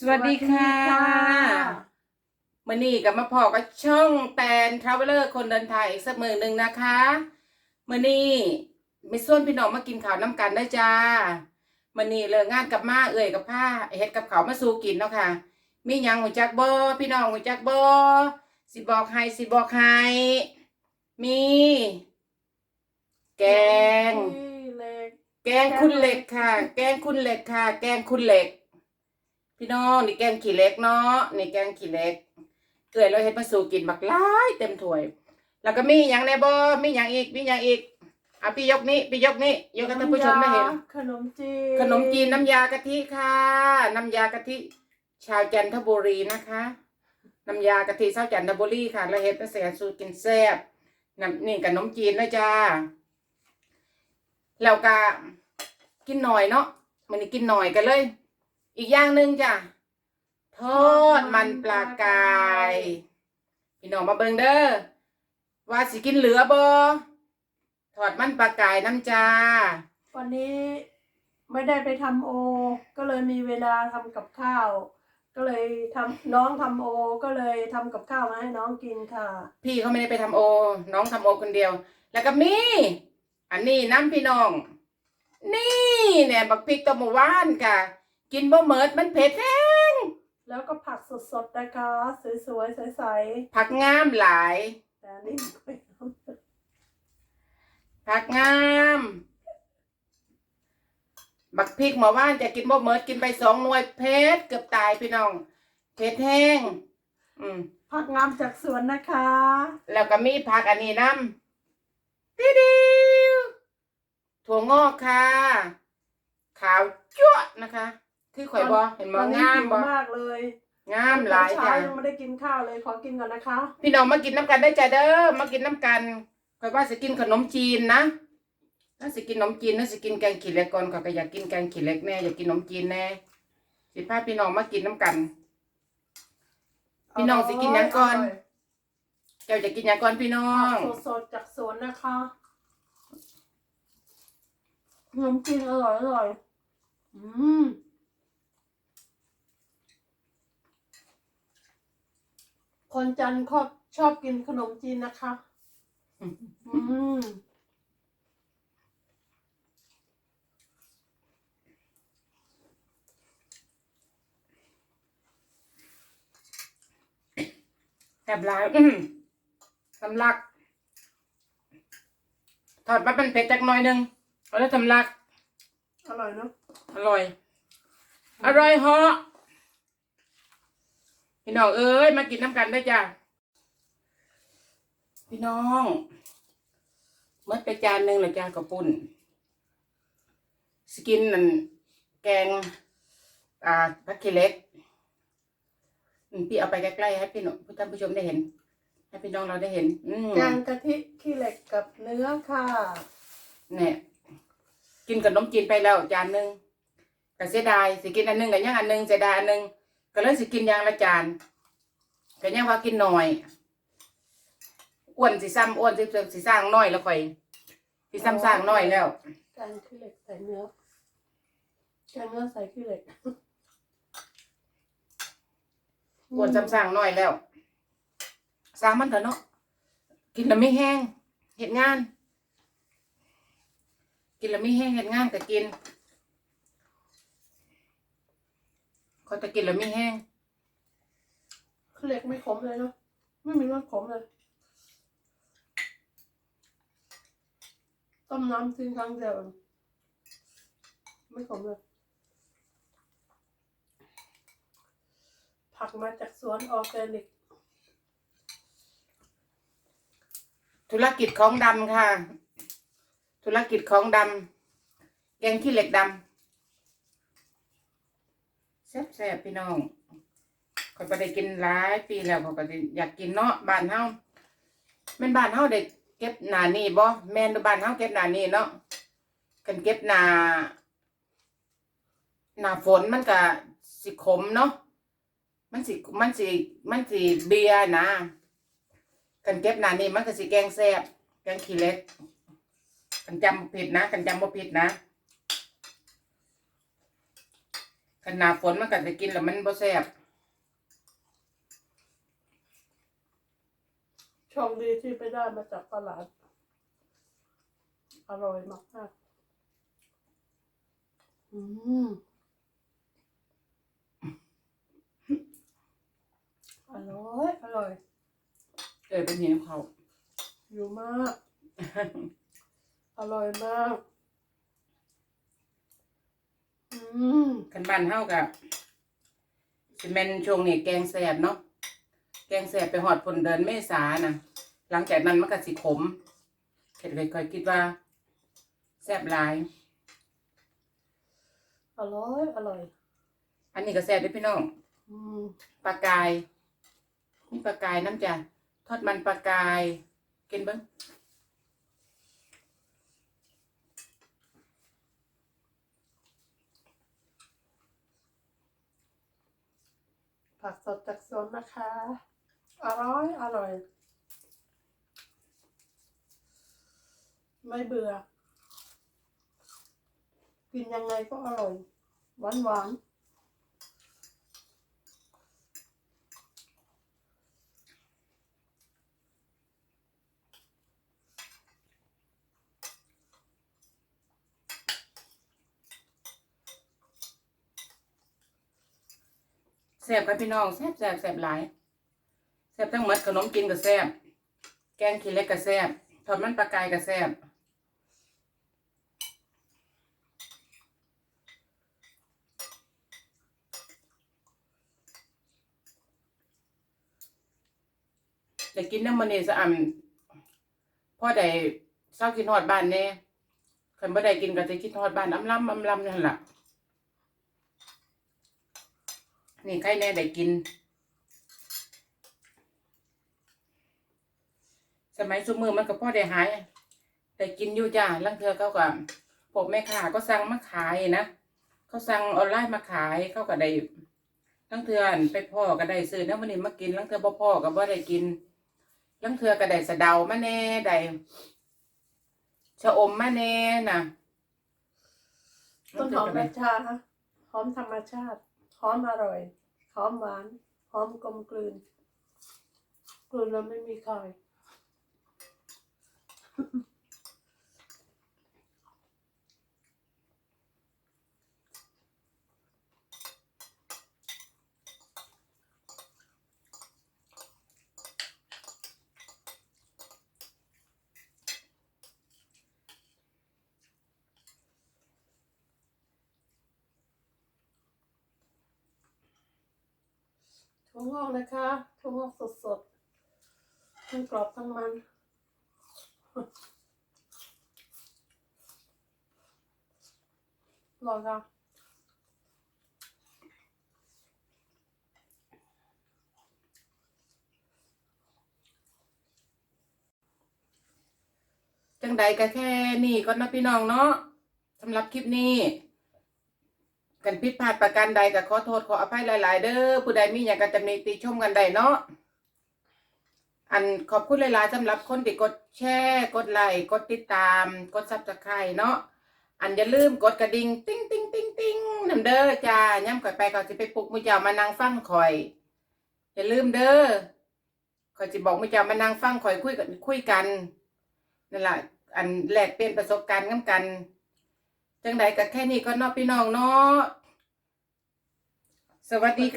สวัสดีค่ะมื่อนี้กับมาพอกับช่องแตนทราเวลเลอร์คนเดินทางอีกสักมือหนึ่งนะคะมื่อนี้มีส่วนพี่น้องมากินข้าวน้ำกันได้อจ้ามื่อนี้เลิกงานกับมาเอ่ยกับผ้าเฮ็ดกับเขาวมาสู่กินเนาะค่ะมีหยังหัวจักบอพี่น้องหัวจักบอสิบอกให้สิบอกให้มี แกงเล็กแกงคุณเหล็กค่ะ แกงคุณเหล็กค่ะ แกงคุณเหล็ก พี่น้องนี่แกงขี้เหล็กเนาะนี่แกงขี้เหล็ก เกิดเราเฮ็ดมาสู่กินบักหลายเต็มถ้วย แล้วก็มีอย่างในบ่มีอย่างอีกมีอย่างอีกอะพี่ยกนี้พี่ยกนี้ยกให้ท่านผู้ชมได้เห็น ขนมจีนขนมจีนน้ำยากะทิค่ะ น้ำยากะทิชาวจันทบุรีนะคะ น้ำยากะทิชาวจันทบุรีค่ะแล้วเฮ็ดมาแสนสูตรกินแซ่บน้ำนี่กับนมจีนนะจ้าแล้วก็กินหน่อยเนาะมันนี่กินหน่อยกันเลย อีกอย่างหนึ่งจ้ะทอดมันปลากายพี่น้องมาเบิ่งเด้อว่าสิกินเหลือบ่ทอดมันปลากายน้ำจ้าวันนี้ไม่ได้ไปทำโอ ก็เลยมีเวลาทำกับข้าว ก็เลยทำน้องทำโอ ก็เลยทำกับข้าวมาให้น้องกินค่ะ พี่เขาไม่ได้ไปทำโอ น้องทำโอคนเดียว แล้วก็มีอันนี้น้ำพี่น้อง นี่เนี่ยบักพริกตัวเมื่อวานค่ะ กินบ่เหมิดมันเผ็ดแท้แล้วก็ผักสดๆนะคะ สวยๆใสผักงามหลาย ๆแต่อันนี่ไม่ทผักงาม บักพริกเมื่อวานจะกินบ่เหมิดกินไปสองหน่วยเผ็ดเกือบตายพี่น้องเผ็ดแห้ง อืมำผักงามจากสวนนะคะ แล้วก็มีผักอันนี้น้ำดิดิวถั่วงอกค่ะ ขาวจั่วะนะคะ คือข่อยบอเห็นบอวันนี้งามหิวบอมากเลยงามหลายเช้าจ้ะยังไม่ได้กินข้าวเลยขอกินก่อนนะคะ พี่น้องมากินน้ำกันได้จ้ะเด้อมากินน้ำกันข่อยว่าสิกินขนมจีนนะน่าสิกินขนมจีนน่าสิกินแกงขี้เหล็กก่อนข่อยก็อยากกินแกงขี้เหล็กแน่อยากกินขนมจีนแน่สิพาพี่น้องมากินน้ำกัน พี่น้องสิกินหยังก่อน เจ้าจะกินหยังก่อนพี่น้องผักสดๆจากสวนนะคะขนมจีนอร่อยอร่อย อืม คนจันทร์ชอบชอบกินขนมจีนนะคะ อืมแซ่บหลายอืมสำลักถอดมาเป็นเผ็ดจักหน่อยหนึงเอาแล้วสำลัก อร่อยเนอะอร่อย อร่อยเหาะ พี่น้องเอ้ยมากินน้ำกันได้อจ้ะพี่น้องเมื่อไปจานหนึ่งเลยจ้ากับปุ่นสกินนั่นแกงอ่าพักเคเล็กอืมพี่เอาไปใกล้ๆให้พี่น้องผู้ท่านผู้ชมได้เห็น ให้พี่น้องเราได้เห็นอืมแกงกะทิขี้เหล็กกับเนื้อค่ะเนี่ยกินขนมจีนไปแล้วจานหนึ่งก็เสียดายสิกินอันหนึงกับยังอันหนึงเสียดายอันหนึง ก็เลยสิกินอย่างละจานก็ยังว่ากินหน่อยอ้วนสิซ้ำอ้วนสิสิสร้างน้อยแล้วค่อยสิซ้ำสร้างน้อยแล้วแกงขี้เหล็กใส่เนื้อแกงเนื้อใส่ขี้เหล็กอ้วนซ้ำสร้างน้อยแล้วสร้างมันเถอะเนาะกินแล้วไม่แห้งเห็ดงาน กินแล้วไม่แห้งเห็ดงานก็กิน เขาจะกินแล้วไม่แห้งขี้เหล็กไม่ขมเลยเนาะไม่มีรสขมเลย ต้มน้ำทิ้งครั้งเดียวเองไม่ขมเลยผักมาจากสวนออร์แกนิก ธุรกิจของดำค่ะ ธุรกิจของดำแกงขี้เหล็กดำ แซ่บๆพี่น้องคอยไปได้กินหลายปีแล้วเขาก็อยากกินเนาะบ้านเฮาแม่นบ้านเฮาได้เก็บหนานี่บ่แม่นบ้านเฮาเก็บหนานี่เนาะกันเก็บหนาหนาฝนมันก็สิขมเนาะมันสิมันสิมันสิเบียนะกันเก็บหนานี่มันก็สิแกงแซ่บแกงขี้เล็กกันจำผิดนะ กันจำบ่ผิดนะ ขกันหนาฝนมันก็จะกินแล้วมันบ่แซ่บโชคดีที่ไปได้มาจากตลาด อร่อยมากมากๆอืมอร่อย อร่อยเออเป็นเห็นเขาอยู่มาก อร่อยมาก อืมคันบ้านเฮากับสิแม่นช่วงนี้แกงแซ่บเนาะแกงแซ่บไปหอดผลเดือนเมษาน่ะหลังจากนั้นมันก็สิขมเข็ดเลยค่อยคิดว่าแซ่บหลายอร่อยอร่อย อันนี้ก็แซ่บเด้วยพี่น้องอืมปลากายนี่ปลากายน้ำจ้ะทอดมันปลากายกินเบิ้ง ผักสดจากสวนนะคะ อร่อย อร่อย ไม่เบื่อ กินยังไงก็อร่อย หวานหวาน แซ่บครับพี่น้องแซ่บแซ่บแซ่บหลายแซ่บทั้งหมดขนมกินก็แซ่บแกงขี้เล็กก็แซ่บทอดมันปลากายก็แซ่บจะกินน้ำมันเนสะอ่ำพ่อได้เศร้ากินฮอดบ้านแน่คันบ่ได้กินก็จะกินฮอดบ้านอ้ำลำอ้ำลำนั่นล่ะ นี่ใครแน่ได้กิน สมัยสมือมันก็พ่อได้หาย ได้กินอยู่จ้าลังเทือเขาก็พวกแม่ค้าก็สั่งมาขายนะเขาสั่งออนไลน์มาขายเขาก็ได้ลังเทือนไปพ่อก็ได้ซื้อนะวันนี้มากินลังเทือบ่พ่อก็บ่ได้กินลังเทือก็ได้สะเดามาแน่ได้ชะอมมาแน่น่ะต้นหอมราชาหอมธรรมชาติ หอมอร่อยหอมหวานหอมกลมกลืน กลืนแล้วไม่มีใคร ถั่วงอกนะคะถั่วงอกสดๆทั้งกรอบทั้งมันอร่อยค่ะจังใดก็แค่นี้ก็นะพี่น้องเนาะสำหรับคลิปนี้ กันผิดพลาดประการใดก็ขอโทษขออภัยหลาย ๆ เด้อผู้ใดมีอย่างกันตำหนิติชมกันได้เนาะอันขอบคุณหลายๆสำหรับคนที่กดแชร์กดไลค์กดติดตาม กดซับสไครต์เนาะอันอย่าลืมกดกระดิ่งติ้งติ้งติ้งติ้งนำเด้อจ้าย่ำข่อยไปก่อนจะไปปลุกมือเจ้ามานั่งฟังข่อย อย่าลืมเด้อข่อยจะบอกมือเจ้ามานั่งฟังข่อยคุยกันคุยกันนั่นแหละอันแลกเปลี่ยนประสบการณ์กันกันจังใดก็แค่นี้ก็นอกพี่น้องเนาะ สวัสดีค่ะ